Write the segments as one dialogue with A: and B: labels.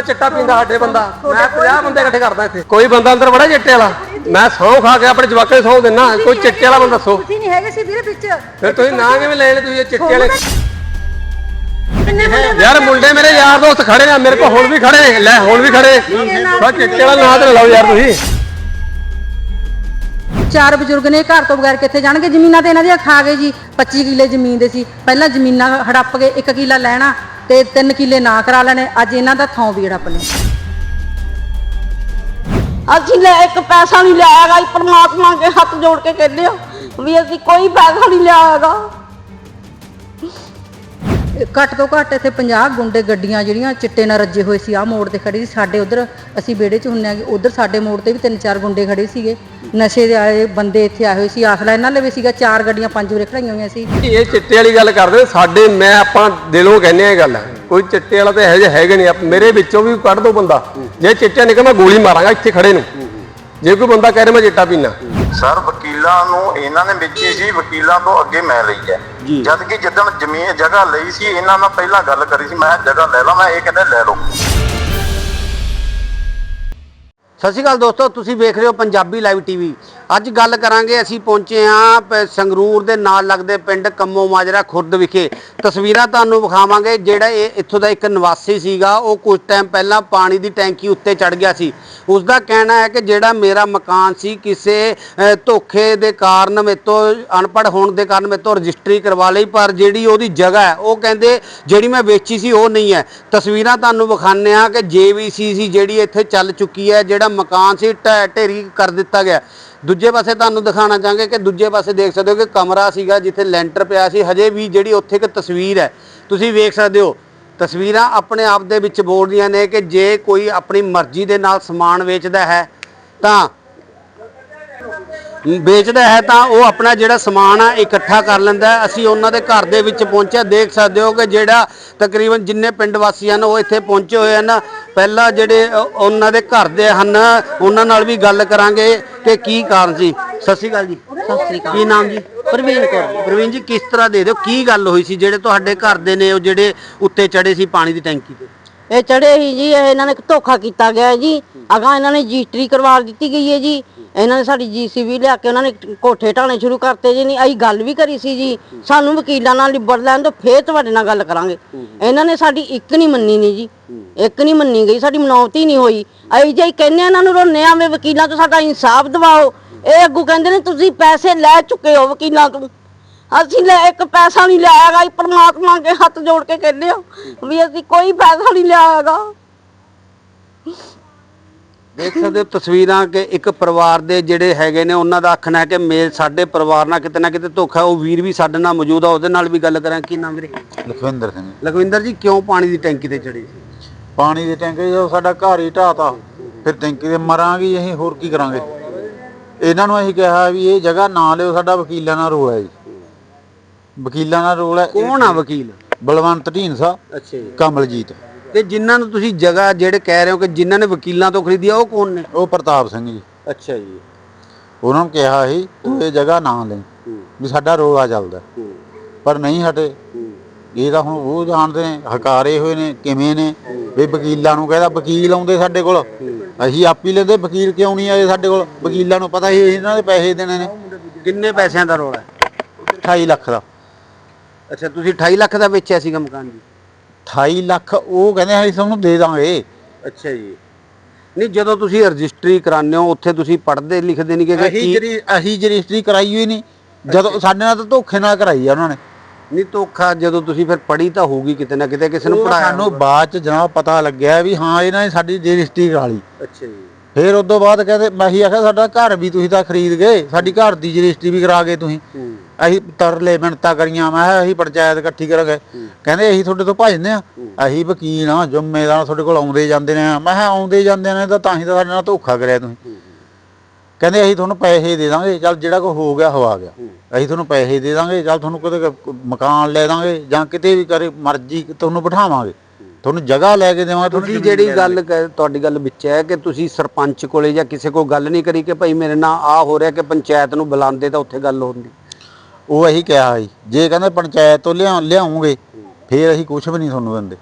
A: ਚਿੱਟਾ ਪੀਂਦਾ ਸਾਡੇ ਬੰਦਾ। ਮੈਂ 50 ਬੰਦੇ ਇਕੱਠੇ ਕਰਦਾ ਇੱਥੇ। ਕੋਈ ਬੰਦਾ ਅੰਦਰ ਬੜਾ ਚਿੱਟੇ ਵਾਲਾ। ਮੈਂ ਸਹੁੰ ਖਾ ਕੇ ਆਪਣੇ ਜਵਾਕਾਂ ਨੂੰ ਸਹੁੰ ਦਿੰਨਾ। ਕੋਈ ਚਿੱਟੇ ਵਾਲਾ ਬੰਦਾ ਦੱਸੋ
B: ਤੁਸੀਂ ਨਹੀਂ ਹੈਗੇ ਸੀ ਵੀਰੇ ਵਿੱਚ।
A: ਫਿਰ ਤੁਸੀਂ ਨਾਂ ਕਿਵੇਂ ਲੈਣੇ ਤੁਸੀਂ ਇਹ ਚਿੱਟੇ ਵਾਲੇ?
B: ਕਿੰਨੇ ਮੁੰਡੇ
A: ਯਾਰ ਮੁੰਡੇ ਮੇਰੇ ਯਾਰ ਦੋਸਤ ਖੜੇ ਨੇ ਮੇਰੇ ਕੋਲ ਹੁਣ ਵੀ ਖੜੇ ਨੇ ਲੈ ਹੁਣ ਵੀ ਖੜੇ। ਬਾ ਚਿੱਟੇ ਵਾਲਾ ਨਾਂ ਤੇ ਲਾਓ ਯਾਰ ਤੁਸੀਂ।
B: ਚਾਰ ਬਜ਼ੁਰਗ ਨੇ ਘਰ ਤੋਂ ਬਗੈਰ ਕਿੱਥੇ ਜਾਣਗੇ? ਜ਼ਮੀਨਾਂ ਤੇ ਇਹਨਾਂ ਦੀਆਂ ਖਾ ਗਏ ਜੀ। 25 ਕਿੱਲੇ ਜ਼ਮੀਨ ਦੇ ਸੀ। ਪਹਿਲਾਂ ਜ਼ਮੀਨਾਂ ਹੜੱਪ ਗਏ 1 ਕਿੱਲਾ ਲੈਣਾ। ਤੇ 3 ਕਿੱਲੇ ਨਾ ਕਰਾ ਲੈਣੇ। ਅੱਜ ਇਹਨਾਂ ਦਾ ਥਾਂ ਵੀ ਹੜੱਪ ਲਿਆ
C: ਅਸੀਂ ਲੈ ਇੱਕ ਪੈਸਾ ਨਹੀਂ ਲਿਆਏਗਾ ਇਹ ਪਰਮਾਤਮਾ ਅੱਗੇ ਹੱਥ ਜੋੜ ਕੇ ਕਹਿੰਦੇ ਆ ਵੀ ਅਸੀਂ ਕੋਈ ਪੈਸਾ ਨਹੀਂ ਲਿਆਏਗਾ
B: ਘੱਟ ਤੋਂ ਘੱਟ ਇੱਥੇ 50 ਗੁੰਡੇ ਗੱਡੀਆਂ ਜਿਹੜੀਆਂ ਚਿੱਟੇ ਨਾਲ ਰੱਜੇ ਹੋਏ ਸੀ, ਆਹ ਮੋੜ ਤੇ ਖੜੀ ਸੀ। ਸਾਡੇ ਉਧਰ ਅਸੀਂ ਵਿਹੜੇ 'ਚ ਹੁੰਨੇ ਆਗੇ ਉਧਰ ਸਾਡੇ ਮੋੜ ਤੇ ਵੀ ਤਿੰਨ ਚਾਰ ਗੁੰਡੇ ਖੜੇ ਸੀਗੇ। ਨਸ਼ੇ ਦੇ ਆਏ, ਬੰਦੇ ਇੱਥੇ ਆਏ ਹੋਏ ਸੀ ਆਸਲਾ ਇਹਨਾਂ ਲਵੇ ਸੀਗਾ, ਚਾਰ ਗੱਡੀਆਂ ਪੰਜ ਉਰੇ ਖੜਾਈਆਂ ਹੋਈਆਂ ਸੀ।
A: ਇਹ ਚਿੱਟੇ ਵਾਲੀ ਗੱਲ ਕਰਦੇ, ਸਾਡੇ ਮੈਂ ਆਪਾਂ ਦਿਲੋਂ ਕਹਿੰਦੇ ਆ ਇਹ ਗੱਲ, ਕੋਈ ਚਿੱਟੇ ਵਾਲਾ ਤੇ ਇਹੋ ਜਿਹਾ ਹੈਗੇ ਨਹੀਂ ਮੇਰੇ ਵਿੱਚੋਂ ਵੀ ਕੱਢ ਦੋ ਬੰਦਾ। ਜੇ ਚਿੱਟਾ ਨਿਕਲ ਮੈਂ ਗੋਲੀ ਮਾਰਾਂਗਾ ਇੱਥੇ ਖੜੇ ਨੂੰ। ਜੇ ਕੋਈ ਬੰਦਾ ਕਹੇ ਮੈਂ ਚਿੱਟਾ ਪੀਣਾ
D: ਸਰ ਵਕੀਲਾਂ ਨੂੰ ਇਹਨਾਂ ਨੇ ਵੇਚੀ ਸੀ ਵਕੀਲਾਂ ਤੋਂ ਅੱਗੇ ਮੈਂ ਲਈ ਹੈ। ਜਦ ਕਿ ਜਦੋਂ ਜ਼ਮੀਨ ਜਗ੍ਹਾ ਲਈ ਸੀ ਇਹਨਾਂ ਨਾਲ ਪਹਿਲਾਂ ਗੱਲ ਕਰੀ ਸੀ ਮੈਂ ਜਗ੍ਹਾ ਲੈ ਲਾ ਮੈਂ ਇਹ ਕਹਿੰਦੇ ਲੈ ਲਓ।
E: ਸਤਿ ਸ਼੍ਰੀ ਅਕਾਲ ਦੋਸਤੋ ਤੁਸੀਂ ਵੇਖ ਰਹੇ ਹੋ ਪੰਜਾਬੀ ਲਾਈਵ ਟੀਵੀ ਅੱਜ ਗੱਲ ਕਰਾਂਗੇ, ਅਸੀਂ ਪਹੁੰਚੇ ਹਾਂ ਪ- ਸੰਗਰੂਰ ਦੇ ਨਾਲ ਲੱਗਦੇ ਪਿੰਡ ਕੰਮੋ ਮਾਜਰਾ ਖੁਰਦ ਵਿਖੇ। ਤਸਵੀਰਾਂ ਤੁਹਾਨੂੰ ਵਿਖਾਵਾਂਗੇ, ਜਿਹੜਾ ਇਹ ਇੱਥੋਂ ਦਾ ਇੱਕ ਨਿਵਾਸੀ ਸੀਗਾ, ਉਹ ਕੁਝ ਟਾਈਮ ਪਹਿਲਾਂ ਪਾਣੀ ਦੀ ਟੈਂਕੀ ਉੱਤੇ ਚੜ ਗਿਆ ਸੀ। ਉਸ ਦਾ ਕਹਿਣਾ ਹੈ ਕਿ ਜਿਹੜਾ ਮੇਰਾ ਮਕਾਨ ਸੀ, ਕਿਸੇ ਧੋਖੇ ਦੇ ਕਾਰਨ ਮੇਤੋਂ, ਅਨਪੜ੍ਹ ਹੋਣ ਦੇ ਕਾਰਨ ਮੇਤੋਂ ਰਜਿਸਟਰੀ ਕਰਵਾ ਲਈ, ਪਰ ਜਿਹੜੀ ਉਹਦੀ ਜਗ੍ਹਾ ਹੈ, ਉਹ ਕਹਿੰਦੇ ਜਿਹੜੀ ਮੈਂ ਵੇਚੀ ਸੀ, ਉਹ ਨਹੀਂ ਹੈ। ਤਸਵੀਰਾਂ ਤੁਹਾਨੂੰ ਵਿਖਾਉਂਦੇ ਆ ਕਿ ਜੇਵੀਸੀ ਸੀ, ਜਿਹੜੀ ਇੱਥੇ ਚੱਲ ਚੁੱਕੀ ਹੈ, ਜਿਹੜਾ ਮਕਾਨ ਸੀ ਢੇਰੀ ਕਰ ਦਿੱਤਾ ਗਿਆ। ਦੂਜੇ ਪਾਸੇ ਤੁਹਾਨੂੰ ਦਿਖਾਉਣਾ ਚਾਹਾਂਗੇ ਕਿ ਦੂਜੇ ਪਾਸੇ ਦੇਖ ਸਕਦੇ ਹੋ ਕਿ ਕਮਰਾ ਸੀਗਾ ਜਿੱਥੇ ਲੈਂਟਰ ਪਿਆ ਸੀ। ਹਜੇ ਵੀ ਜਿਹੜੀ ਉੱਥੇ ਇੱਕ ਤਸਵੀਰ ਹੈ, ਤੁਸੀਂ ਵੇਖ ਸਕਦੇ ਹੋ। ਤਸਵੀਰਾਂ ਆਪਣੇ ਆਪ ਦੇ ਵਿੱਚ ਬੋਲਦੀਆਂ ਨੇ ਕਿ ਜੇ ਕੋਈ ਆਪਣੀ ਮਰਜ਼ੀ ਦੇ ਨਾਲ ਸਮਾਨ ਵੇਚਦਾ ਹੈ, ਤਾਂ ਵੇਚਦਾ ਹੈ ਤਾਂ ਉਹ ਆਪਣਾ ਜਿਹੜਾ ਸਮਾਨ ਆ ਇਕੱਠਾ ਕਰ ਲੈਂਦਾ। ਅਸੀਂ ਉਹਨਾਂ ਦੇ ਘਰ ਦੇ ਵਿੱਚ ਪਹੁੰਚਿਆ ਦੇਖ ਸਕਦੇ ਹੋ ਕਿ ਜਿਹੜਾ ਤਕਰੀਬਨ ਜਿੰਨੇ ਪਿੰਡ ਵਾਸੀ ਹਨ ਉਹ ਇੱਥੇ ਪਹੁੰਚੇ ਹੋਏ ਹਨ। ਪਹਿਲਾਂ ਜਿਹੜੇ ਉਹਨਾਂ ਦੇ ਘਰ ਦੇ ਹਨ ਉਹਨਾਂ ਨਾਲ ਵੀ ਗੱਲ ਕਰਾਂਗੇ ਕਿ ਕੀ ਕਾਰਨ ਸੀ। ਸਤਿ ਸ਼੍ਰੀ ਅਕਾਲ ਜੀ।
C: ਸਤਿ ਸ੍ਰੀ ਅਕਾਲ।
E: ਕੀ ਨਾਮ ਜੀ?
C: ਪ੍ਰਵੀਨ ਕੌਰ
E: ਪ੍ਰਵੀਨ ਜੀ ਕਿਸ ਤਰ੍ਹਾਂ ਦੇ ਦਿਓ? ਕੀ ਗੱਲ ਹੋਈ ਸੀ? ਜਿਹੜੇ ਤੁਹਾਡੇ ਘਰ ਦੇ ਨੇ ਉਹ ਜਿਹੜੇ ਉੱਤੇ ਚੜੇ ਸੀ ਪਾਣੀ ਦੀ ਟੈਂਕੀ ਤੇ?
C: ਇਹ ਚੜੇ ਹੀ ਜੀ, ਇਹ ਇਹਨਾਂ ਨੇ ਧੋਖਾ ਕੀਤਾ ਗਿਆ ਹੈ ਜੀ। ਅਗਾ ਇਹਨਾਂ ਨੇ ਰਜਿਸਟਰੀ ਕਰਵਾ ਦਿੱਤੀ ਗਈ ਹੈ ਜੀ। ਇਹਨਾਂ ਨੇ ਸਾਡੀ ਜੀਸੀਬੀ ਲਿਆ ਕੇ ਉਹਨਾਂ ਨੇ ਕੋਠੇ ਢਾਣੇ ਸ਼ੁਰੂ ਕਰਤੇ ਜੀ। ਨਹੀਂ, ਅਸੀਂ ਗੱਲ ਵੀ ਕਰੀ ਸੀ ਜੀ। ਸਾਨੂੰ ਵਕੀਲਾਂ ਨਾਲ ਲਿਬੜ ਲੈਣ ਤੋਂ ਫੇਰ ਤੁਹਾਡੇ ਨਾਲ ਗੱਲ ਕਰਾਂਗੇ। ਇਹਨਾਂ ਨੇ ਸਾਡੀ ਇੱਕ ਨਹੀਂ ਮੰਨੀ ਨਹੀਂ ਜੀ। ਇੱਕ ਨਹੀਂ ਮੰਨੀ ਗਈ, ਸਾਡੀ ਮਨੌਤੀ ਨਹੀਂ ਹੋਈ। ਅਸੀਂ ਜੇ ਕਹਿੰਨੇ ਇਹਨਾਂ ਨੂੰ ਰੋਨੇ ਆਵੇਂ ਵਕੀਲਾਂ ਤੋਂ ਸਾਡਾ ਇਨਸਾਫ ਦਿਵਾਓ, ਇਹ ਅੱਗੂ ਕਹਿੰਦੇ ਨੇ ਤੁਸੀਂ ਪੈਸੇ ਲੈ ਚੁੱਕੇ ਹੋ ਵਕੀਲਾਂ ਤੋਂ। ਅਸੀਂ ਲੈ ਇੱਕ ਪੈਸਾ ਨਹੀਂ ਇਹ ਪਰਮਾਤਮਾ ਅੱਗੇ ਹੱਥ ਜੋੜ ਕੇ ਕਹਿੰਦੇ ਆ ਵੀ ਅਸੀਂ ਕੋਈ ਪੈਸਾ ਨਹੀਂ ਲਿਆਏਗਾ
E: ਦੇਖ ਸਕਦੇ ਹੋ ਤਸਵੀਰਾਂ ਕਿ ਇੱਕ ਪਰਿਵਾਰ ਦੇ ਜਿਹੜੇ ਹੈਗੇ ਨੇ ਉਹਨਾਂ ਦਾ ਆਖਣਾ ਹੈ ਕਿ ਮੇ ਸਾਡੇ ਪਰਿਵਾਰ ਨਾਲ ਕਿਤੇ ਨਾ ਕਿਤੇ ਧੋਖਾ। ਉਹ ਵੀਰ ਵੀ ਸਾਡੇ ਨਾਲ ਮੌਜੂਦ ਆ ਉਹਦੇ ਨਾਲ ਵੀ ਗੱਲ ਕਰਾਂ ਕੀ ਨਾਮ ਵੀਰੇ?
F: ਲਖਵਿੰਦਰ ਸਿੰਘ।
E: ਲਖਵਿੰਦਰ ਜੀ ਕਿਉਂ ਪਾਣੀ ਦੀ ਟੈਂਕੀ ਤੇ ਚੜੇ ਸੀ
F: ਪਾਣੀ ਦੀ ਟੈਂਕੀ ਜਦੋਂ ਸਾਡਾ ਘਰ ਹੀ ਢਾਤਾ ਫਿਰ ਟੈਂਕੀ ਦੇ ਮਰਾਂਗੇ ਅਸੀਂ ਹੋਰ ਕੀ ਕਰਾਂਗੇ? ਇਹਨਾਂ ਨੂੰ ਅਸੀਂ ਕਿਹਾ ਵੀ ਇਹ ਜਗ੍ਹਾ ਨਾ ਲਿਓ ਸਾਡਾ ਵਕੀਲਾਂ ਨਾਲ ਹੈ ਜੀ। ਵਕੀਲਾਂ ਨਾਲ ਰੋਲ ਹੈ
E: ਕੌਣ ਆ ਵਕੀਲ?
F: ਬਲਵੰਤ ਢੀਂਸਾ
E: ਅੱਛਾ ਜੀ।
F: ਕਮਲਜੀਤ।
E: ਤੇ ਜਿਨ੍ਹਾਂ ਨੂੰ ਤੁਸੀਂ ਜਗ੍ਹਾ ਜਿਹੜੇ ਕਹਿ ਰਹੇ ਹੋ ਕਿ ਜਿਨ੍ਹਾਂ ਨੇ ਵਕੀਲਾਂ ਤੋਂ ਖਰੀਦੀ ਆ ਉਹ ਕੌਣ ਨੇ?
F: ਉਹ ਪ੍ਰਤਾਪ ਸਿੰਘ ਜੀ।
E: ਅੱਛਾ ਜੀ।
F: ਉਹਨਾਂ ਨੂੰ ਕਿਹਾ ਸੀ ਤੂੰ ਇਹ ਜਗ੍ਹਾ ਨਾ ਲੈ ਵੀ ਸਾਡਾ ਰੋਲਾ ਚੱਲਦਾ। ਪਰ ਨਹੀਂ ਹਟੇ। ਇਹ ਤਾਂ ਹੁਣ ਉਹ ਜਾਣਦੇ ਨੇ ਹਕਾਰੇ ਹੋਏ ਨੇ ਕਿਵੇਂ ਨੇ। ਵੀ ਵਕੀਲਾਂ ਨੂੰ ਕਹਿੰਦਾ ਵਕੀਲ ਆਉਂਦੇ ਸਾਡੇ ਕੋਲ। ਅਸੀਂ ਆਪ ਹੀ ਲੈਂਦੇ ਵਕੀਲ ਕਿਉਂ ਨਹੀਂ ਆਏ ਸਾਡੇ ਕੋਲ? ਵਕੀਲਾਂ ਨੂੰ ਪਤਾ ਸੀ ਇਹਨਾਂ ਦੇ ਪੈਸੇ ਦੇਣੇ ਨੇ।
E: ਕਿੰਨੇ ਪੈਸਿਆਂ ਦਾ ਰੋਲਾ ਹੈ?
F: 28 ਲੱਖ ਦਾ।
E: ਅੱਛਾ ਤੁਸੀਂ 28 ਲੱਖ ਦਾ ਵੇਚਿਆ ਸੀਗਾ ਮਕਾਨ ਜੀ?
F: 28 ਲੱਖ ਉਹ ਕਹਿੰਦੇ ਅਸੀਂ ਤੁਹਾਨੂੰ ਦੇ ਦਾਂਗੇ।
E: ਅੱਛਾ ਜੀ। ਨਹੀਂ ਜਦੋਂ ਤੁਸੀਂ ਰਜਿਸਟਰੀ ਕਰਾਉਂਦੇ ਹੋ ਉੱਥੇ ਤੁਸੀਂ ਪੜ੍ਹਦੇ ਲਿਖਦੇ ਨਹੀਂ ਕਿ
F: ਅਸੀਂ ਜਿਹੜੀ ਅਸੀਂ ਰਜਿਸਟਰੀ ਕਰਾਈ ਹੋਈ ਨਹੀਂ। ਜਦੋਂ ਸਾਡੇ ਨਾਲ ਤਾਂ ਧੋਖੇ ਨਾਲ ਕਰਾਈ ਆ ਉਹਨਾਂ ਨੇ।
E: ਨਹੀਂ ਧੋਖਾ ਜਦੋਂ ਤੁਸੀਂ ਫਿਰ ਪੜ੍ਹੀ ਤਾਂ ਹੋਊਗੀ ਕਿਤੇ ਨਾ ਕਿਤੇ ਕਿਸੇ ਨੂੰ ਪੜਾਇਆ
F: ਸਾਨੂੰ ਬਾਅਦ ਚ ਜਨਾਬ ਪਤਾ ਲੱਗਿਆ ਵੀ ਹਾਂ ਇਹਨਾਂ ਨੇ ਸਾਡੀ ਰਜਿਸਟਰੀ ਕਰਾ ਲਈ।
E: ਅੱਛਾ ਜੀ।
F: ਫਿਰ ਉਸ ਤੋਂ ਬਾਅਦ ਕਹਿੰਦੇ ਮੈਂ ਹੀ ਆਖਿਆ ਸਾਡਾ ਘਰ ਵੀ ਤੁਸੀਂ ਤਾਂ ਖਰੀਦ ਗਏ ਸਾਡੀ ਘਰ ਦੀ ਰਜਿਸਟਰੀ ਵੀ ਕਰਾ ਗਏ ਤੁਸੀਂ। ਅਸੀਂ ਤਰਲੇ ਮਿੰਟਾਂ ਕਰੀਆਂ ਮੈਂ ਕਿਹਾ ਅਸੀਂ ਪੰਚਾਇਤ ਇਕੱਠੀ ਕਰਾਂਗੇ। ਕਹਿੰਦੇ ਅਸੀਂ ਤੁਹਾਡੇ ਤੋਂ ਭੱਜਦੇ ਆ ਅਸੀਂ ਵਕੀਲ ਆ ਜ਼ਿੰਮੇਦਾਰ ਤੁਹਾਡੇ ਕੋਲ ਆਉਂਦੇ ਜਾਂਦੇ ਨੇ। ਮੈਂ ਕਿਹਾ ਆਉਂਦੇ ਜਾਂਦੇ ਨੇ ਤਾਂ ਤਾਂ ਹੀ ਤਾਂ ਸਾਡੇ ਨਾਲ ਧੋਖਾ ਕਰਿਆ ਤੁਸੀਂ। ਕਹਿੰਦੇ ਅਸੀਂ ਤੁਹਾਨੂੰ ਪੈਸੇ ਦੇ ਦਾਂਗੇ ਚੱਲ ਜਿਹੜਾ ਕੋ ਹੋ ਗਿਆ ਹੋ ਆ ਗਿਆ। ਅਸੀਂ ਤੁਹਾਨੂੰ ਪੈਸੇ ਦੇ ਦਾਂਗੇ ਚੱਲ ਤੁਹਾਨੂੰ ਕਿਤੇ ਮਕਾਨ ਲੈ ਦਾਂਗੇ ਜਾਂ ਕਿਤੇ ਵੀ ਕਰੇ ਮਰਜ਼ੀ ਤੁਹਾਨੂੰ ਬਿਠਾਵਾਂਗੇ। ਤੁਹਾਨੂੰ ਜਗ੍ਹਾ ਲੈ ਕੇ ਤੁਹਾਨੂੰ
E: ਤੁਸੀਂ ਜਿਹੜੀ ਗੱਲ ਤੁਹਾਡੀ ਗੱਲ ਵਿੱਚ ਹੈ ਕਿ ਤੁਸੀਂ ਸਰਪੰਚ ਕੋਲੇ ਜਾਂ ਕਿਸੇ ਕੋਲ ਗੱਲ ਨਹੀਂ ਕਰੀ ਕਿ ਭਾਈ ਮੇਰੇ ਨਾਲ ਆ ਹੋ ਰਿਹਾ ਕਿ ਪੰਚਾਇਤ ਨੂੰ ਬੁਲਾਉਂਦੇ ਤਾਂ ਉੱਥੇ ਗੱਲ ਹੁੰਦੀ।
F: ਉਹ ਇਹੀ ਕਿਹਾ ਸੀ। ਜੇ ਕਹਿੰਦੇ ਪੰਚਾਇਤ ਤੋਂ ਲਿਆ ਲਿਆਉਂਗੇ ਫੇਰ ਅਸੀਂ ਕੁਝ ਵੀ ਨਹੀਂ ਤੁਹਾਨੂੰ ਦਿੰਦੇ।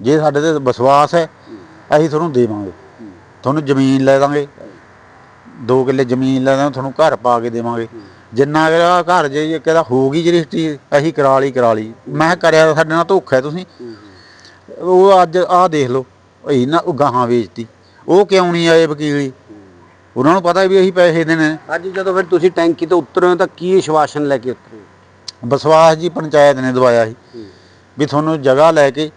F: ਜੇ ਸਾਡੇ ਤੇ ਵਿਸ਼ਵਾਸ ਹੈ ਅਸੀਂ ਤੁਹਾਨੂੰ ਦੇਵਾਂਗੇ। ਤੁਹਾਨੂੰ ਜ਼ਮੀਨ ਲੈ ਦਾਂਗੇ। 2 ਕਿੱਲੇ ਜ਼ਮੀਨ ਲੈ ਦਾਂਗੇ ਤੁਹਾਨੂੰ ਘਰ ਪਾ ਕੇ ਦੇਵਾਂਗੇ। ਜਿੰਨਾ ਅਗਲਾ ਘਰ ਜੇ ਕਹਿੰਦਾ ਹੋਊਗੀ ਜੀ ਰਜਿਸਟਰੀ ਅਸੀਂ ਕਰਾ ਲਈ ਕਰਾ ਲਈ। ਮੈਂ ਕਰਿਆ ਸਾਡੇ ਨਾਲ ਧੋਖਾ ਹੈ ਤੁਸੀਂ। ਉਹ ਅੱਜ ਆਹ ਦੇਖ ਲਓ ਇਹ ਨਾ ਉਹ ਗਾਹਾਂ ਵੇਚਤੀ। ਉਹ ਕਿਉਂ ਨਹੀਂ ਆਏ ਵਕੀਲ ਉਹਨਾਂ ਨੂੰ ਪਤਾ ਵੀ ਅਸੀਂ ਪੈਸੇ ਦੇਣੇ
E: ਅੱਜ ਜਦੋਂ ਫਿਰ ਤੁਸੀਂ ਟੈਂਕੀ ਤੋਂ ਉਤਰੇ ਹੋ ਤਾਂ ਕੀ ਵਿਸ਼ਵਾਸਨ ਲੈ ਕੇ ਉਤਰੇ?
F: ਵਿਸ਼ਵਾਸ ਜੀ ਪੰਚਾਇਤ ਨੇ ਦਵਾਇਆ ਸੀ ਵੀ ਤੁਹਾਨੂੰ ਜਗ੍ਹਾ ਲੈ ਕੇ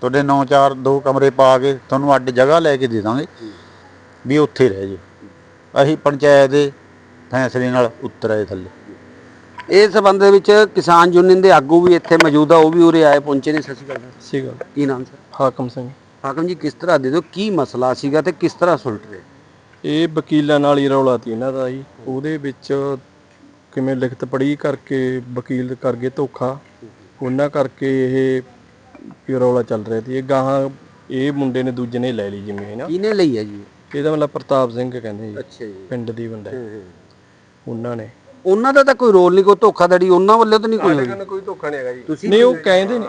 F: ਤੁਹਾਡੇ 9-4 ਦੋ ਕਮਰੇ ਪਾ ਕੇ ਤੁਹਾਨੂੰ ਅੱਡ ਜਗ੍ਹਾ ਲੈ ਕੇ ਦੇ ਦਾਂਗੇ ਵੀ ਉੱਥੇ ਰਹਿ ਜਾਓ। ਅਸੀਂ ਪੰਚਾਇਤ ਦੇ ਫੈਸਲੇ ਨਾਲ ਉਤਰ ਥੱਲੇ।
E: ਇਸ ਸੰਬੰਧ ਦੇ ਵਿੱਚ ਕਿਸਾਨ ਯੂਨੀਅਨ ਦੇ ਆਗੂ ਵੀ ਇੱਥੇ ਮੌਜੂਦ ਆ ਉਹ ਵੀ ਉਰੇ ਆਏ ਪਹੁੰਚੇ ਨੇ ਸਤਿ ਸ਼੍ਰੀ ਅਕਾਲ ਸਰ। ਕੀ ਨਾਮ ਸਰ?
A: ਹਾਕਮ ਸਿੰਘ।
E: ਹਾਕਮ ਜੀ ਕਿਸ ਤਰ੍ਹਾਂ ਦੇ ਦਿਓ ਕੀ ਮਸਲਾ ਸੀਗਾ ਤੇ ਕਿਸ ਤਰ੍ਹਾਂ ਸੁਲਟ ਰਹੇ?
A: ਇਹ ਵਕੀਲਾਂ ਨਾਲ ਹੀ ਰੌਲਾ ਤੀ ਇਹਨਾਂ ਦਾ ਜੀ। ਉਹਦੇ ਵਿੱਚ ਕਿਵੇਂ ਲਿਖਤ ਪੜੀ ਕਰਕੇ ਵਕੀਲ ਕਰ ਗਏ ਧੋਖਾ। ਉਹਨਾਂ ਕਰਕੇ ਇਹ ਵੀ ਰੌਲਾ ਚੱਲ ਰਿਹਾ ਸੀ। ਇਹ ਗਾਹਾਂ ਇਹ ਮੁੰਡੇ ਨੇ ਦੂਜੇ ਨੇ ਲੈ ਲਈ ਜ਼ਮੀਨ
E: ਕਿਹਨੇ ਲਈ ਹੈ ਜੀ?
A: ਇਹਦਾ ਮਤਲਬ ਪ੍ਰਤਾਪ ਸਿੰਘ ਕਹਿੰਦੇ ਜੀ।
E: ਅੱਛਾ ਜੀ।
A: ਪਿੰਡ ਦੀ ਬੰਦਾ ਹੈ। ਉਹਨਾਂ ਨੇ।
E: ਉਹਨਾਂ ਦਾ ਤਾਂ ਕੋਈ ਰੋਲ ਨਹੀਂ ਕੋਈ ਧੋਖਾਧੜੀ ਉਹਨਾਂ ਵੱਲੋਂ ਤਾਂ ਨਹੀਂ ਕੋਈ ਹੋਈ।
A: ਕੋਈ ਧੋਖਾ ਨਹੀਂ ਹੈਗਾ ਜੀ।
E: ਤੁਸੀਂ
A: ਨਹੀਂ ਉਹ ਕਹਿੰਦੇ ਨੇ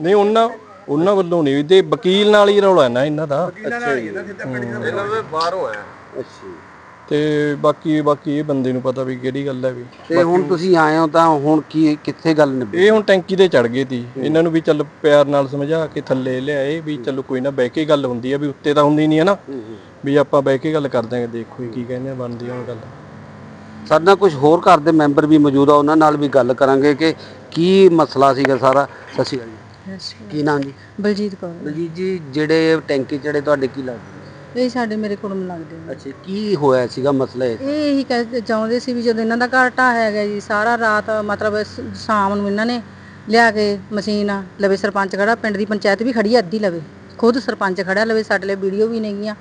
A: ਨਹੀਂ ਉਹਨਾਂ ਉਹਨਾਂ ਵੱਲੋਂ ਨਹੀਂ ਤੇ ਵਕੀਲ ਨਾਲ ਹੀ ਰੌਲਾ ਨਾ ਇਹਨਾਂ ਦਾ।
E: ਅੱਛਾ ਜੀ
A: ਇਹਨਾਂ ਦੇ ਬਾਹਰੋਂ ਆਇਆ।
E: ਅੱਛਾ।
A: ਤੇ ਬਾਕੀ ਬਾਕੀ ਇਹ ਬੰਦੇ ਨੂੰ ਪਤਾ ਵੀ ਕਿਹੜੀ ਗੱਲ ਹੈ ਵੀ।
E: ਤੇ ਹੁਣ ਤੁਸੀਂ ਆਏ ਹੋ ਤਾਂ ਹੁਣ ਕੀ ਕਿੱਥੇ ਗੱਲ ਨਿਬੜੀ
A: ਇਹ ਹੁਣ ਟੈਂਕੀ ਤੇ ਚੜ ਗਏ ਤੀ। ਇਹਨਾਂ ਨੂੰ ਵੀ ਚੱਲ ਪਿਆਰ ਨਾਲ ਸਮਝਾ ਕੇ ਥੱਲੇ ਲਿਆਏ ਵੀ ਚਲੋ ਕੋਈ ਨਾ ਬਹਿ ਕੇ ਗੱਲ ਹੁੰਦੀ ਆ ਵੀ ਉੱਤੇ ਤਾਂ ਹੁੰਦੀ ਨਹੀਂ ਹੈ ਨਾ। ਵੀ ਆਪਾਂ ਬਹਿ ਕੇ ਗੱਲ ਕਰ ਦਾਂਗੇ ਦੇਖੋ ਕੀ ਕਹਿੰਦੇ ਆ ਬਣਦੀ ਆ ਹੁਣ ਗੱਲ।
E: ਸਾਡੇ ਨਾਲ ਕੁਝ ਹੋਰ ਘਰ ਦੇ ਮੈਂਬਰ ਵੀ ਮੌਜੂਦ ਆ ਉਹਨਾਂ ਨਾਲ ਵੀ ਗੱਲ ਕਰਾਂਗੇ ਕਿ ਕੀ ਮਸਲਾ ਸੀਗਾ ਸਾਰਾ। ਸਤਿ ਸ਼੍ਰੀ ਅਕਾਲ ਜੀ। ਕੀ ਨਾਮ ਜੀ?
B: ਬਲਜੀਤ ਕੌਰ।
E: ਬਲਜੀਤ ਜੀ ਜਿਹੜੇ ਟੈਂਕੀ ਚੜੇ ਤੁਹਾਡੇ ਕੀ ਲੱਗਦੇ?
B: ਇਹ ਸਾਡੇ ਮੇਰੇ ਕੁੜਮ ਲੱਗਦੇ ਨੇ।
E: ਅੱਛਾ ਕੀ ਹੋਇਆ ਸੀਗਾ ਮਸਲਾ ਇਹ?
B: ਇਹ ਇਹੀ ਕਹਿ ਚਾਹੁੰਦੇ ਸੀ ਵੀ ਜਦੋਂ ਇਹਨਾਂ ਦਾ ਘਰ ਢਾਹ ਹੈਗਾ ਜੀ ਸਾਰਾ ਰਾਤ ਮਤਲਬ ਸ- ਸ਼ਾਮ ਨੂੰ ਇਹਨਾਂ ਨੇ ਲਿਆ ਕੇ ਮਸ਼ੀਨ ਲਵੇ ਸਰਪੰਚ ਖੜਾ ਪਿੰਡ ਦੀ ਪੰਚਾਇਤ ਵੀ ਖੜੀ ਆ ਅੱਧੀ ਲਵੇ। ਖੁਦ ਸਰਪੰਚ ਖੜਾ ਲਵੇ ਸਾਡੇ ਲਈ ਵੀਡੀਓ ਵੀ ਨੇਗੀਆਂ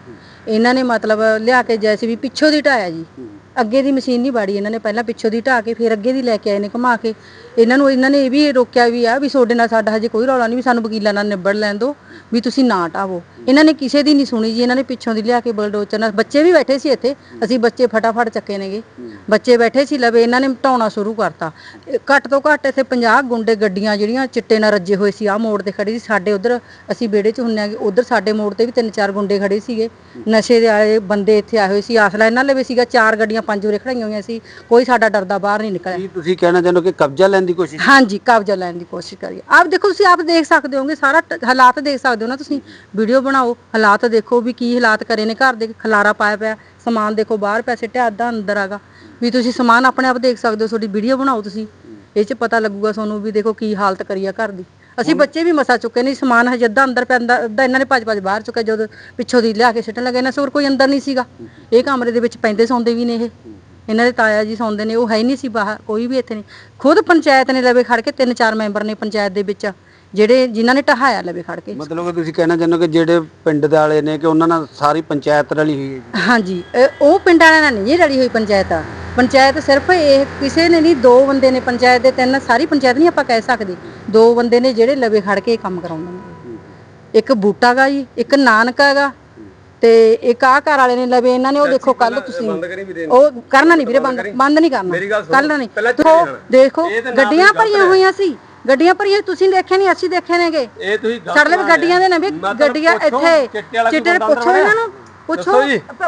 B: ਇਹਨਾਂ ਨੇ ਮਤਲਬ ਲਿਆ ਕੇ ਜੈਸੇ ਵੀ ਪਿੱਛੋਂ ਦੀ ਢਾਇਆ ਜੀ। ਅੱਗੇ ਦੀ ਮਸ਼ੀਨ ਨਹੀਂ ਬਾੜੀ ਇਹਨਾਂ ਨੇ, ਪਹਿਲਾਂ ਪਿੱਛੋਂ ਦੀ ਢਾ ਕੇ ਫਿਰ ਅੱਗੇ ਦੀ ਲੈ ਕੇ ਆਏ ਨੇ ਘੁਮਾ ਕੇ। ਇਹਨਾਂ ਨੂੰ, ਇਹਨਾਂ ਨੇ ਇਹ ਵੀ ਰੋਕਿਆ ਵੀ ਆ ਵੀ ਤੁਹਾਡੇ ਨਾਲ ਸਾਡਾ ਹਜੇ ਕੋਈ ਰੌਲਾ ਨਹੀਂ ਵੀ ਸਾਨੂੰ ਵਕੀਲਾਂ ਨਾਲ ਨਿਬੜ ਲੈਣ ਦਿਓ, ਵੀ ਤੁਸੀਂ ਨਾ ਢਾਵੋ ਇਹਨਾਂ ਨੇ ਕਿਸੇ ਦੀ ਨਹੀਂ ਸੁਣੀ ਜੀ, ਇਹਨਾਂ ਨੇ ਪਿੱਛੋਂ ਦੀ ਲਿਆ ਕੇ ਬਲਡੋਜ਼ਰ ਨਾਲ। ਬੱਚੇ ਵੀ ਬੈਠੇ ਸੀ ਇੱਥੇ, ਅਸੀਂ ਬੱਚੇ ਫਟਾਫਟ ਚੱਕੇ ਨੇਗੇ। ਬੱਚੇ ਬੈਠੇ ਸੀ ਲਵੇ, ਇਹਨਾਂ ਨੇ ਢਾਉਣਾ ਸ਼ੁਰੂ ਕਰਤਾ। ਘੱਟ ਤੋਂ ਘੱਟ ਇੱਥੇ 50 ਗੁੰਡੇ ਗੱਡੀਆਂ ਜਿਹੜੀਆਂ ਚਿੱਟੇ ਨਾਲ ਰੱਜੇ ਹੋਏ ਸੀ, ਆਹ ਮੋੜ ਤੇ ਖੜੀ ਸੀ। ਸਾਡੇ ਉਧਰ ਅਸੀਂ ਵਿਹੜੇ 'ਚ ਹੁੰਨੇ ਆਗੇ, ਉਧਰ ਸਾਡੇ ਮੋੜ ਤੇ ਵੀ ਤਿੰਨ ਚਾਰ ਗੁੰਡੇ ਖੜੇ ਸੀਗੇ। ਨਸ਼ੇ ਦੇ ਆਏ ਬੰਦੇ ਇੱਥੇ ਆਏ ਹੋਏ ਸੀ ਆਸਲਾ ਇਹਨਾਂ ਲਵੇ ਸੀਗਾ, ਚਾਰ ਗੱਡੀਆਂ ਪੰਜ ਉਰੇ ਖੜਾਈਆਂ ਹੋਈਆਂ ਸੀ ਕੋਈ ਸਾਡਾ ਡਰਦਾ ਬਾਹਰ ਨਹੀਂ ਨਿਕਲਿਆ।
E: ਕੀ ਤੁਸੀਂ ਕਹਿਣਾ ਚਾਹੁੰਦੇ ਹੋ ਕਿ ਕਬਜ਼ਾ ਲੈਣ ਦੀ ਕੋਸ਼ਿਸ਼
B: ਹਾਂਜੀ ਕਬਜ਼ਾ ਲੈਣ ਦੀ ਕੋਸ਼ਿਸ਼ ਕਰੀਏ ਆਪ ਦੇਖੋ ਤੁਸੀਂ ਆਪ ਦੇਖ ਸਕਦੇ ਹੋਗੇ ਸਾਰਾ ਟ- ਹਾਲਾਤ ਦੇਖ ਸਕਦੇ ਹੋ ਨਾ ਤੁਸੀਂ। ਵੀਡੀਓ ਬਣਾਓ ਹਾਲਾਤ ਦੇਖੋ ਵੀ ਕੀ ਹਾਲਾਤ ਕਰੇ ਨੇ ਘਰ ਦੇ ਖਲਾਰਾ ਪਾਇਆ ਪਿਆ ਸਮਾਨ ਦੇਖੋ ਬਾਹਰ ਸਿੱਟਿਆ ਅੱਧਾ ਅੰਦਰ ਆਗਾ। ਵੀ ਤੁਸੀਂ ਸਮਾਨ ਆਪਣੇ ਆਪ ਦੇਖ ਸਕਦੇ ਹੋ ਤੁਹਾਡੀ ਵੀਡੀਓ ਬਣਾਓ ਤੁਸੀਂ। ਇਹ 'ਚ ਪਤਾ ਲੱਗੂਗਾ ਤੁਹਾਨੂੰ ਵੀ ਦੇਖੋ ਕੀ ਹਾਲਤ ਕਰੀ ਆ ਘਰ ਦੀ। ਅਸੀਂ ਬੱਚੇ ਵੀ ਮਸਾ ਚੁੱਕੇ ਨੇ ਸਮਾਨ ਹਜੇ ਅੱਧਾ ਅੰਦਰ ਅੰਦਰ ਅੱਧਾ ਇਹਨਾਂ ਨੇ ਭੱਜ ਭੱਜ ਬਾਹਰ ਚੁੱਕਿਆ ਜਦੋਂ ਪਿੱਛੋਂ ਦੀ ਲਿਆ ਕੇ ਸਿੱਟਣ ਲੱਗੇ ਨਾ ਸੋਰ ਕੋਈ ਅੰਦਰ ਨਹੀਂ ਸੀਗਾ। ਇਹ ਕਮਰੇ ਦੇ ਵਿੱਚ ਪੈਂਦੇ ਸੌਂਦੇ ਵੀ ਨੇ ਇਹ। ਇਹਨਾਂ ਦੇ ਤਾਇਆ ਜੀ ਸੌਂਦੇ ਨੇ ਉਹ ਹੈ ਹੀ ਨਹੀਂ ਸੀ ਬਾਹਰ ਕੋਈ ਵੀ ਇੱਥੇ ਨਹੀਂ। ਖੁਦ ਪੰਚਾਇਤ ਨੇ ਲਵੇ ਖੜ ਕੇ ਤਿੰਨ ਚਾਰ ਮੈਂਬਰ ਨੇ ਪੰਚਾਇਤ ਦੇ ਵਿੱਚ। ਜਿਹੜੇ ਜਿਨ੍ਹਾਂ ਨੇ ਢਹਾਇਆ ਲਵੇ ਖੜ ਕੇ।
E: ਮਤਲਬ ਕਿ ਤੁਸੀਂ ਕਹਿਣਾ ਚਾਹੁੰਦੇ ਹੋ ਕਿ ਜਿਹੜੇ ਪਿੰਡ ਦੇ ਵਾਲੇ ਨੇ ਕਿ ਉਹਨਾਂ ਨਾਲ ਸਾਰੀ ਪੰਚਾਇਤ ਰਲੀ ਹੋਈ ਹੈ ਜੀ?
B: ਹਾਂਜੀ ਇਹ- ਉਹ ਪਿੰਡਾਂ ਨਾਲ ਨਹੀਂ ਰਲੀ ਹੋਈ ਪੰਚਾਇਤ। ਆ ਪੰਚਾਇਤ ਸਿਰਫ ਇਹ ਕਿਸੇ ਨੇ ਨਹੀਂ ਦੋ ਬੰਦੇ ਨੇ ਪੰਚਾਇਤ ਦੇ ਤਿੰਨ ਸਾਰੀ ਪੰਚਾਇਤ ਨਹੀਂ ਆਪਾਂ ਕਹਿ ਸਕਦੇ। ਦੋ ਬੰਦੇ ਨੇ ਜਿਹੜੇ ਲਵੇ ਖੜ ਕੇ ਇਹ ਕੰਮ ਕਰਾਉਂਦੇ ਨੇ। ਇੱਕ ਬੂਟਾ ਗਾ ਜੀ ਇੱਕ ਨਾਨਕ ਹੈਗਾ ਤੇ ਇੱਕ ਆਹ ਘਰ ਵਾਲੇ ਨੇ ਲਵੇ ਇਹਨਾਂ ਨੇ ਉਹ ਦੇਖੋ ਕੱਲ ਤੁਸੀਂ ਉਹ ਕਰਨਾ ਨਹੀਂ ਵੀਰੇ ਬੰਦ ਬੰਦ ਨਹੀਂ ਕਰਨਾ। ਕੱਲ ਨਹੀਂ। ਦੇਖੋ ਗੱਡੀਆਂ ਭਰੀਆਂ ਹੋਈਆਂ ਸੀ। ਗੱਡੀਆਂ ਭਰੀਆਂ ਤੁਸੀਂ ਦੇਖੇ ਨਹੀਂ ਅਸੀਂ ਦੇਖੇ ਨੇਗੇ
A: ਇਹ ਤੁਸੀਂ
B: ਸਾਡੇ ਲਈ ਗੱਡੀਆਂ ਦੇ ਨੇ ਵੀ ਗੱਡੀਆਂ ਇੱਥੇ ਚਿੱਟੇ ਪੁੱਛੋ ਇਹਨਾਂ ਨੂੰ ਪੁੱਛੋ।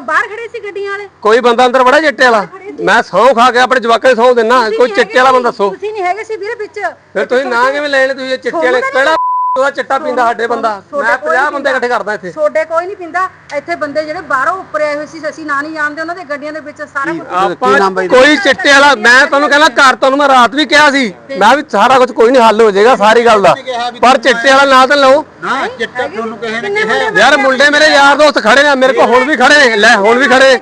B: ਬਾਹਰ ਖੜੇ ਸੀ ਗੱਡੀਆਂ ਵਾਲੇ।
A: ਕੋਈ ਬੰਦਾ ਅੰਦਰ ਬੜਾ ਚਿੱਟੇ ਵਾਲਾ? ਮੈਂ ਸੌ ਖਾ ਕੇ ਆਪਣੇ ਜਵਾਕਾਂ ਨੂੰ ਸੌ ਦਿੰਨਾ ਕੋਈ ਚਿੱਟੇ ਵਾਲਾ ਬੰਦਾ ਦੱਸੋ
B: ਤੁਸੀਂ ਨਹੀਂ ਹੈਗੇ ਸੀ ਵੀਰੇ ਵਿੱਚ।
A: ਫਿਰ ਤੁਸੀਂ ਨਾਂ ਕਿਵੇਂ ਲੈਣੇ ਤੁਸੀਂ ਇਹ ਚਿੱਟੇ ਵਾਲੇ? ਕਿਹੜਾ ਉਹਦਾ ਚਿੱਟਾ ਪੀਂਦਾ ਸਾਡੇ ਬੰਦਾ। ਮੈਂ 50 ਬੰਦੇ ਇਕੱਠੇ ਕਰਦਾ ਇੱਥੇ।
B: ਛੋਡੇ ਕੋਈ ਨਹੀਂ ਪਿੰਦਾ। ਇੱਥੇ ਬੰਦੇ ਜਿਹੜੇ ਬਾਹਰੋਂ ਉੱਪਰ ਆਏ ਹੋਏ ਸੀ ਅਸੀਂ ਨਾਂ ਨਹੀਂ ਜਾਣਦੇ ਉਹਨਾਂ ਦੇ ਗੱਡੀਆਂ ਦੇ ਵਿੱਚ ਸਾਰਾ ਕੁਝ
A: ਆਪਾਂ ਕੋਈ ਚਿੱਟੇ ਵਾਲਾ ਮੈਂ ਤੁਹਾਨੂੰ ਕਹਿੰਦਾ ਘਰ ਤੁਹਾਨੂੰ ਮੈਂ ਰਾਤ ਵੀ ਕਿਹਾ ਸੀ। ਮੈਂ ਵੀ ਸਾਰਾ ਕੁਝ ਕੋਈ ਨਹੀਂ ਹੱਲ ਹੋ ਜਾਏਗਾ ਸਾਰੀ ਗੱਲ ਦਾ। ਪਰ ਚਿੱਟੇ ਵਾਲਾ ਨਾਂ ਤਾਂ ਲਓ।
F: ਨਾ ਚਿੱਟਾ ਤੁਹਾਨੂੰ ਕਹੇ? ਨੇ
A: ਯਾਰ ਮੁੰਡੇ ਮੇਰੇ ਯਾਰ ਦੋਸਤ ਖੜੇ ਨੇ ਮੇਰੇ ਕੋਲ ਹੁਣ ਵੀ ਖੜੇ ਨੇ। ਲੈ ਹੁਣ ਵੀ ਖੜੇ।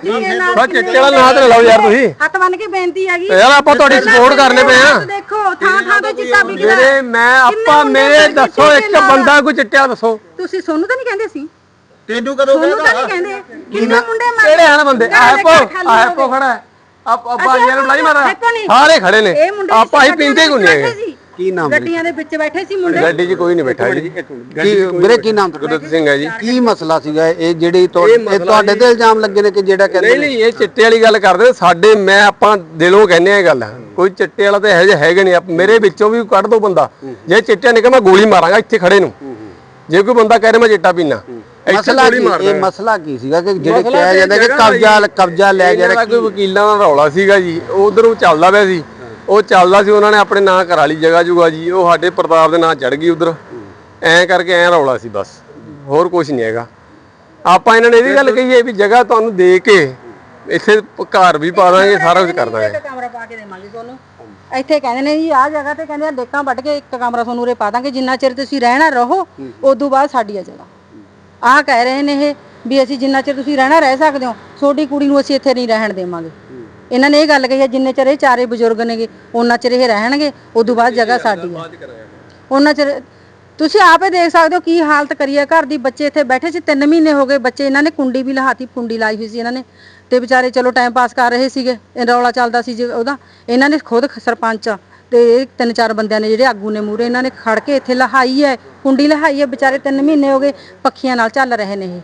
A: ਪਰ ਚਿੱਟੇ ਵਾਲਾ ਨਾਂ ਤਾਂ ਲਓ ਯਾਰ ਤੁਸੀਂ।
B: ਹੱਥ ਬੰਨ ਕੇ ਬੇਨਤੀ ਹੈਗੀ।
A: ਯਾਰ ਆਪਾਂ ਤੁਹਾਡੀ ਸਪੋਰਟ ਕਰਨੇ ਪਏ ਆ।
B: ਦੇਖੋ ਥਾਂ ਥਾਂ ਤੇ ਚਿੱਟਾ ਵਿਕਦਾ।
A: ਮੇਰੇ ਮੈਂ ਆਪਾਂ ਮੇਰੇ ਦੱਸੋ ਇੱਕ ਬੰਦਾ ਕੋਈ ਚਿੱਟਿਆ ਦੱਸੋ।
B: ਤੁਸੀਂ ਸੋਨੂੰ ਤਾਂ ਨਹੀਂ ਕਹਿੰਦੇ ਸੀ?
F: ਤੈਨੂੰ ਕਦੋਂ
B: ਸੋਨੂੰ ਤਾਂ ਨਹੀਂ ਕਹਿੰਦੇ। ਕਿੰਨੇ ਮੁੰਡੇ ਮਰ
A: ਕਿਹੜੇ ਹਨ ਬੰਦੇ?
B: ਘਰ ਖਾਲੀ ਹੋ
A: ਆਪੋ। ਖੜਾ ਹੈ। ਆਪ ਬਾਜੀਆਂ ਨੂੰ ਬੁਲਾਈ ਮਾਰਾ।
B: ਨਹੀਂ।
A: ਸਾਰੇ ਖੜੇ ਨੇ।
B: ਇਹ ਮੁੰਡੇ
A: ਆਪਾਂ ਹੀ ਪੀਂਦੇ ਕੋਈ ਨਹੀਂ ਹੈਗੇ।
E: ਕੀ ਨਾਮ ਹੈ?
B: ਗੱਡੀਆਂ ਦੇ ਵਿੱਚ ਬੈਠੇ ਸੀ ਮੁੰਡੇ।
A: ਗੱਡੀ 'ਚ ਕੋਈ ਨਹੀਂ ਬੈਠਾ ਜੀ।
E: ਕੀ ਵੀਰੇ ਕੀ ਨਾਮ ਤੁਹਾਡਾ
A: ਗੁਰਦਤ ਸਿੰਘ ਹੈ ਜੀ?
E: ਕੀ ਮਸਲਾ ਸੀਗਾ ਇਹ? ਜਿਹੜੀ ਤੁਹਾਡੇ ਤੇ ਇਲਜ਼ਾਮ ਲੱਗੇ ਨੇ ਕਿ ਜਿਹੜਾ ਕਹਿੰਦੇ
A: ਨਹੀਂ ਨਹੀਂ ਇਹ ਚਿੱਟੇ ਵਾਲੀ ਗੱਲ ਕਰਦੇ ਸਾਡੇ ਮੈਂ ਆਪਾਂ ਦਿਲੋਂ ਕਹਿੰਦੇ ਆ ਗੱਲ। ਕੋਈ ਚਿੱਟੇ ਵਾਲਾ ਤਾਂ ਇਹੋ ਜਿਹਾ ਹੈਗਾ ਨਹੀਂ। ਮੇਰੇ ਵਿੱਚੋਂ ਵੀ ਕੱਢ ਦੋ ਬੰਦਾ। ਜੇ ਚਿੱਟੇ ਨਿਕਲ ਮੈਂ ਗੋਲੀ ਮਾਰਾਂਗਾ ਇੱਥੇ ਖੜੇ ਨੂੰ।
G: ਜੇ ਕੋਈ ਬੰਦਾ ਕਹਿ ਰਿਹਾ ਮੈਂ ਚਿੱਟਾ ਪੀਣਾ
E: ਮਸਲਾ
G: ਗੋਲੀ
E: ਕੀ ਇਹ ਮਸਲਾ ਕੀ ਸੀਗਾ ਕਿ ਜਿਹੜੇ ਕਿਹਾ ਜਾਂਦਾ ਕਿ ਕਬਜ਼ਾ ਕਬਜ਼ਾ ਲੈ ਗਿਆ
G: ਕੋਈ ਵਕੀਲਾਂ ਦਾ ਰੌਲਾ ਸੀਗਾ ਜੀ ਉਧਰ ਚੱਲਦਾ ਪਿਆ ਸੀ। ਉਹ ਚੱਲਦਾ ਸੀ, ਉਹਨਾਂ ਨੇ ਆਪਣੇ ਨਾਂ ਕਰਾ ਲਈ ਜਗ੍ਹਾ ਜੁਗਾ ਜੀ। ਉਹ ਸਾਡੇ ਪ੍ਰਤਾਪ ਦੇ ਨਾਂ ਚੜ ਗਈ ਉਧਰ। ਐਂ ਕਰਕੇ ਐਂ ਰੌਲਾ ਸੀ ਬਸ। ਹੋਰ ਕੁਝ ਨਹੀਂ ਹੈਗਾ। ਆਪਾਂ ਇਹਨਾਂ ਨੇ ਇਹ ਵੀ ਗੱਲ ਕਹੀ ਹੈ ਵੀ ਜਗ੍ਹਾ ਤੁਹਾਨੂੰ ਦੇ ਕੇ ਇੱਥੇ ਘਰ ਵੀ ਪਾ ਦਾਂਗੇ, ਸਾਰਾ ਕੁਝ ਕਰ ਦਾਂਗੇ।
B: ਕਮਰਾ ਪਾ ਕੇ ਦੇਵਾਂਗੇ ਤੁਹਾਨੂੰ। ਇੱਥੇ ਕਹਿੰਦੇ ਨੇ ਜੀ, ਆਹ ਜਗ੍ਹਾ ਤੇ ਕਹਿੰਦੇ ਆ, ਡੇਕਾਂ ਵੱਢ ਕੇ ਇੱਕ ਕਮਰਾ ਤੁਹਾਨੂੰ ਉਰੇ ਪਾ ਦਾਂਗੇ। ਜਿੰਨਾ ਚਿਰ ਤੁਸੀਂ ਰਹਿਣਾ ਰਹੋ, ਉਦੋਂ ਬਾਅਦ ਸਾਡੀ ਆ ਜਗ੍ਹਾ। ਆਹ ਕਹਿ ਰਹੇ ਨੇ ਇਹ ਵੀ ਅਸੀਂ ਜਿੰਨਾ ਚਿਰ ਤੁਸੀਂ ਰਹਿਣਾ ਰਹਿ ਸਕਦੇ ਹੋ ਛੋਟੀ ਕੁੜੀ ਨੂੰ ਅਸੀਂ ਇੱਥੇ ਨਹੀਂ ਰਹਿਣ ਦੇਵਾਂਗੇ। ਇਹਨਾਂ ਨੇ ਇਹ ਗੱਲ ਕਹੀ ਹੈ ਜਿੰਨੇ ਚਿਰ ਇਹ ਚਾਰੇ ਬਜ਼ੁਰਗ ਨੇਗੇ ਉਹਨਾਂ ਚਿਰ ਇਹ ਰਹਿਣਗੇ ਉਦੋਂ ਬਾਅਦ ਜਗ੍ਹਾ ਸਾਡੀ ਹੈ। ਉਹਨਾਂ ਚਿਰ ਤੁਸੀਂ ਆਪੇ ਦੇਖ ਸਕਦੇ ਹੋ ਕੀ ਹਾਲਤ ਕਰੀ ਹੈ। ਘਰ ਦੀ ਬੱਚੇ ਇੱਥੇ ਬੈਠੇ ਸੀ 3 ਮਹੀਨੇ ਹੋ ਗਏ ਬੱਚੇ ਇਹਨਾਂ ਨੇ ਕੁੰਡੀ ਵੀ ਲਹਾਤੀ ਕੁੰਡੀ ਲਾਈ ਹੋਈ ਸੀ ਇਹਨਾਂ ਨੇ। ਤੇ ਵਿਚਾਰੇ ਚਲੋ ਟਾਈਮ ਪਾਸ ਕਰ ਰਹੇ ਸੀਗੇ ਇਹ ਰੌਲਾ ਚੱਲਦਾ ਸੀ ਜੇ ਉਹਦਾ। ਇਹਨਾਂ ਨੇ ਖੁਦ ਸਰਪੰਚ ਤੇ ਤਿੰਨ ਚਾਰ ਬੰਦਿਆਂ ਨੇ ਜਿਹੜੇ ਆਗੂ ਨੇ ਮੂਰੇ ਇਹਨਾਂ ਨੇ ਖੜ ਕੇ ਇੱਥੇ ਲਹਾਈ ਹੈ ਕੁੰਡੀ ਲਹਾਈ ਹੈ ਵਿਚਾਰੇ 3 ਮਹੀਨੇ ਹੋ ਗਏ ਪੱਖੀਆਂ ਨਾਲ ਚੱਲ ਰਹੇ ਨੇ ਇਹ।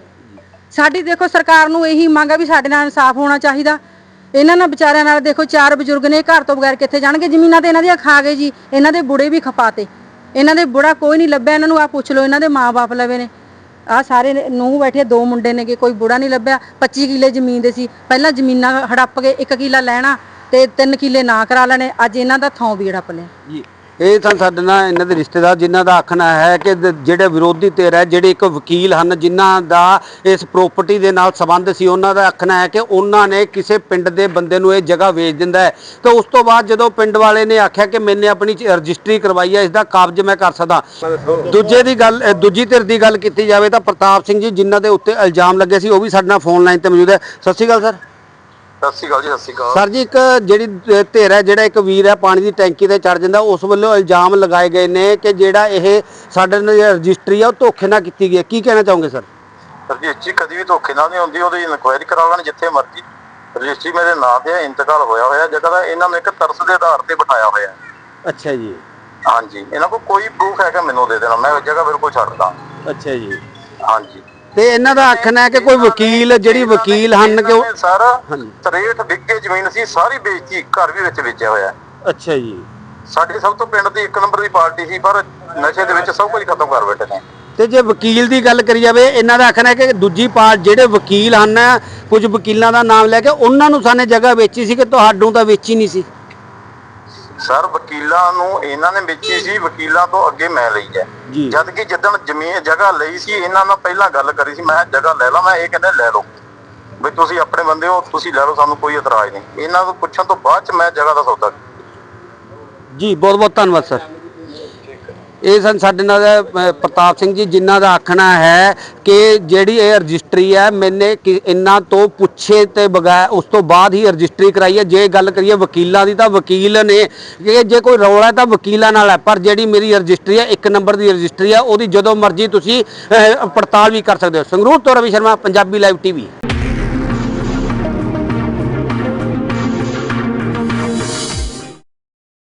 B: ਸਾਡੀ ਦੇਖੋ ਸਰਕਾਰ ਨੂੰ ਇਹੀ ਮੰਗ ਆ ਵੀ ਸਾਡੇ ਨਾਲ ਇਨਸਾਫ ਹੋਣਾ ਚਾਹੀਦਾ। ਇਹਨਾਂ ਨਾਲ ਵਿਚਾਰਿਆਂ ਨਾਲ ਦੇਖੋ ਚਾਰ ਬਜ਼ੁਰਗ ਨੇ, ਘਰ ਤੋਂ ਬਗੈਰ ਕਿੱਥੇ ਜਾਣਗੇ? ਜ਼ਮੀਨਾਂ ਤੇ ਇਹਨਾਂ ਦੀਆਂ ਖਾ ਗਏ ਜੀ। ਇਹਨਾਂ ਦੇ ਬੁੜੇ ਵੀ ਖਪਾਤੇ। ਇਹਨਾਂ ਦੇ ਬੁੜਾ ਕੋਈ ਨਹੀਂ ਲੱਭਿਆ, ਇਹਨਾਂ ਨੂੰ ਆ ਪੁੱਛ ਲਓ, ਇਹਨਾਂ ਦੇ ਮਾਪੇ ਲਵੇ ਨੇ। ਆ ਸਾਰੇ ਨੂੰ ਬੈਠੇ, ਦੋ ਮੁੰਡੇ ਨੇਗੇ, ਕੋਈ ਬੁੜਾ ਨਹੀਂ ਲੱਭਿਆ। 25 ਕਿੱਲੇ ਜ਼ਮੀਨ ਦੇ ਸੀ। ਪਹਿਲਾਂ ਜ਼ਮੀਨਾਂ ਹੜੱਪ ਕੇ 1 ਕਿੱਲਾ ਲੈਣਾ ਤੇ 3 ਕਿੱਲੇ ਨਾ ਕਰਾ ਲੈਣੇ। ਅੱਜ ਇਹਨਾਂ ਦਾ ਥਾਂ ਵੀ ਹੜੱਪ ਲਿਆ।
E: ਜੀ ਇਹ ਤਾਂ ਸਾਡੇ ਨਾਲ ਇਹਨਾਂ ਦੇ ਰਿਸ਼ਤੇਦਾਰ ਜਿਨ੍ਹਾਂ ਦਾ ਆਖਣਾ ਹੈ ਕਿ ਦ- ਜਿਹੜੇ ਵਿਰੋਧੀ ਧਿਰ ਹੈ ਜਿਹੜੇ ਇੱਕ ਵਕੀਲ ਹਨ ਜਿਨ੍ਹਾਂ ਦਾ ਇਸ ਪ੍ਰਾਪਰਟੀ ਦੇ ਨਾਲ ਸੰਬੰਧ ਸੀ ਉਹਨਾਂ ਦਾ ਆਖਣਾ ਹੈ ਕਿ ਉਹਨਾਂ ਨੇ ਕਿਸੇ ਪਿੰਡ ਦੇ ਬੰਦੇ ਨੂੰ ਇਹ ਜਗ੍ਹਾ ਵੇਚ ਦਿੰਦਾ ਹੈ। ਤਾਂ ਉਸ ਤੋਂ ਬਾਅਦ ਜਦੋਂ ਪਿੰਡ ਵਾਲੇ ਨੇ ਆਖਿਆ ਕਿ ਮੈਨੇ ਆਪਣੀ ਚ- ਰਜਿਸਟਰੀ ਕਰਵਾਈ ਹੈ ਇਸ ਦਾ ਕਾਬਜ਼ ਮੈਂ ਕਰ ਸਕਦਾ। ਦੂਜੇ ਦੀ ਗੱਲ ਅ, ਦੂਜੀ ਧਿਰ ਦੀ ਗੱਲ ਕੀਤੀ ਜਾਵੇ ਤਾਂ ਪ੍ਰਤਾਪ ਸਿੰਘ ਜੀ ਜਿਨ੍ਹਾਂ ਦੇ ਉੱਤੇ ਇਲਜ਼ਾਮ ਲੱਗੇ ਸੀ ਉਹ ਵੀ ਸਾਡੇ ਨਾਲ ਫੋਨ ਲਾਈਨ ਤੇ ਮੌਜੂਦ ਹੈ। ਸਤਿ ਸ਼੍ਰੀ ਅਕਾਲ ਸਰ।
D: ਸਤਿ ਸ਼੍ਰੀ ਅਕਾਲ ਜੀ ਸਤਿ ਸ਼੍ਰੀ ਅਕਾਲ।
E: ਸਰ ਜੀ ਇੱਕ ਜਿਹੜੀ ਧਿਰ ਹੈ ਜਿਹੜਾ ਇੱਕ ਵੀਰ ਹੈ ਪਾਣੀ ਦੀ ਟੈਂਕੀ ਤੇ ਚੜ ਜਾਂਦਾ ਉਸ ਵੱਲੋਂ ਇਲਜ਼ਾਮ ਲਗਾਏ ਗਏ ਨੇ ਕਿ ਜਿਹੜਾ ਇਹ ਸਾਡੇ ਨਾਲ ਰਜਿਸਟਰੀ ਆ ਉਹ ਧੋਖੇ ਨਾਲ ਕੀਤੀ ਗਈ ਹੈ। ਕੀ ਕਹਿਣਾ ਚਾਹੋਗੇ ਸਰ?
D: ਰਜਿਸਟਰੀ ਕਦੀ ਵੀ ਧੋਖੇ ਨਾਲ ਨਹੀਂ ਹੁੰਦੀ ਉਹਦੀ ਇਨਕੁਆਇਰੀ ਕਰਾ ਲੈਣ ਜਿੱਥੇ ਮਰਜ਼ੀ। ਰਜਿਸਟਰੀ ਮੇਰੇ ਨਾਂ ਤੇ ਇੰਤਕਾਲ ਹੋਇਆ ਹੋਇਆ ਜਗ੍ਹਾ ਦਾ ਇਹਨਾਂ ਨੂੰ ਇੱਕ ਤਰਸ ਦੇ ਆਧਾਰ ਤੇ ਬਿਠਾਇਆ ਹੋਇਆ।
E: ਅੱਛਾ ਜੀ।
D: ਹਾਂਜੀ ਇਹਨਾਂ ਕੋਲ ਕੋਈ ਪ੍ਰੂਫ ਹੈਗਾ ਮੈਨੂੰ ਦੇ ਦੇਣਾ ਮੈਂ ਜਗ੍ਹਾ ਬਿਲਕੁਲ ਛੱਡਦਾ।
E: ਅੱਛਾ ਜੀ।
D: ਹਾਂਜੀ।
E: ਤੇ ਇਹਨਾਂ ਦਾ ਆਖਣਾ ਹੈ ਕਿ ਕੋਈ ਵਕੀਲ ਜਿਹੜੀ ਵਕੀਲ ਹਨ ਕਿ ਉਹ
D: ਸਰ
E: ਹਾਂਜੀ।
D: 63 ਵਿਗੇ ਜ਼ਮੀਨ ਸੀ ਸਾਰੀ ਵੇਚਤੀ ਘਰ ਵੀ ਵਿੱਚ ਵੇਚਿਆ ਹੋਇਆ
E: ਅੱਛਾ ਜੀ।
D: ਸਾਡੀ ਸਭ ਤੋਂ ਪਿੰਡ ਦੀ ਇੱਕ ਨੰਬਰ ਦੀ ਪਾਰਟੀ ਸੀ ਪਰ ਨਸ਼ੇ ਦੇ ਵਿੱਚ ਸਭ ਕੁਝ ਖਤਮ ਕਰ ਬੈਠੇ ਨੇ।
E: ਤੇ ਜੇ ਵਕੀਲ ਦੀ ਗੱਲ ਕਰੀ ਜਾਵੇ ਇਹਨਾਂ ਦਾ ਆਖਣਾ ਹੈ ਕਿ ਦੂਜੀ ਪਾਰਟ ਜਿਹੜੇ ਵਕੀਲ ਹਨ ਕੁਝ ਵਕੀਲਾਂ ਦਾ ਨਾਮ ਲੈ ਕੇ ਉਹਨਾਂ ਨੂੰ ਸਾਨੇ ਜਗ੍ਹਾ ਵੇਚੀ ਸੀ ਕਿ ਤੁਹਾਨੂੰ ਤਾਂ ਵੇਚੀ ਨਹੀਂ ਸੀ।
D: ਸਰ ਵਕੀਲਾਂ ਨੂੰ ਇਹਨਾਂ ਨੇ ਵੇਚੀ ਸੀ ਵਕੀਲਾਂ ਤੋਂ ਅੱਗੇ ਮੈਂ ਲਈ ਹੈ।
E: ਜੀ।
D: ਜਦ ਕਿ ਜਿੱਦਣ ਜ਼ਮੀਨ ਜਗ੍ਹਾ ਲਈ ਸੀ ਇਹਨਾਂ ਨਾਲ ਪਹਿਲਾਂ ਗੱਲ ਕਰੀ ਸੀ ਮੈਂ ਜਗ੍ਹਾ ਲੈ ਲਾ। ਮੈਂ ਇਹ ਕਹਿੰਦੇ ਲੈ ਲਓ। ਵੀ ਤੁਸੀਂ ਆਪਣੇ ਬੰਦੇ ਹੋ ਤੁਸੀਂ ਲੈ ਲਓ ਸਾਨੂੰ ਕੋਈ ਇਤਰਾਜ਼ ਨਹੀਂ। ਇਹਨਾਂ ਤੋਂ ਪੁੱਛਣ ਤੋਂ ਬਾਅਦ ਚ ਮੈਂ ਜਗ੍ਹਾ ਦਾ ਸੌਦਾ।
E: ਜੀ ਬਹੁਤ ਬਹੁਤ ਧੰਨਵਾਦ ਸਰ। ਇਹ ਸਨ ਸਾਡੇ ਨਾਲ ਅ, ਪ੍ਰਤਾਪ ਸਿੰਘ ਜੀ ਜਿਨ੍ਹਾਂ ਦਾ ਆਖਣਾ ਹੈ ਕਿ ਜਿਹੜੀ ਇਹ ਰਜਿਸਟਰੀ ਹੈ ਮੈਨੇ ਕਿ- ਇਹਨਾਂ ਤੋਂ ਪੁੱਛੇ ਤੇ ਬਗੈਰ ਉਸ ਤੋਂ ਬਾਅਦ ਹੀ ਰਜਿਸਟਰੀ ਕਰਾਈ ਹੈ। ਜੇ ਗੱਲ ਕਰੀਏ ਵਕੀਲਾਂ ਦੀ ਤਾਂ ਵਕੀਲ ਨੇ ਕਿ ਜੇ ਕੋਈ ਰੌਲਾ ਹੈ ਤਾਂ ਵਕੀਲਾਂ ਨਾਲ ਹੈ ਪਰ ਜਿਹੜੀ ਮੇਰੀ ਰਜਿਸਟਰੀ ਹੈ ਇੱਕ ਨੰਬਰ ਦੀ ਰਜਿਸਟਰੀ ਹੈ ਉਹਦੀ ਜਦੋਂ ਮਰਜ਼ੀ ਤੁਸੀਂ ਅ, ਪੜਤਾਲ ਵੀ ਕਰ ਸਕਦੇ ਹੋ। ਸੰਗਰੂਰ ਤੋਂ ਰਵੀ ਸ਼ਰਮਾ ਪੰਜਾਬੀ ਲਾਈਵ ਟੀਵੀ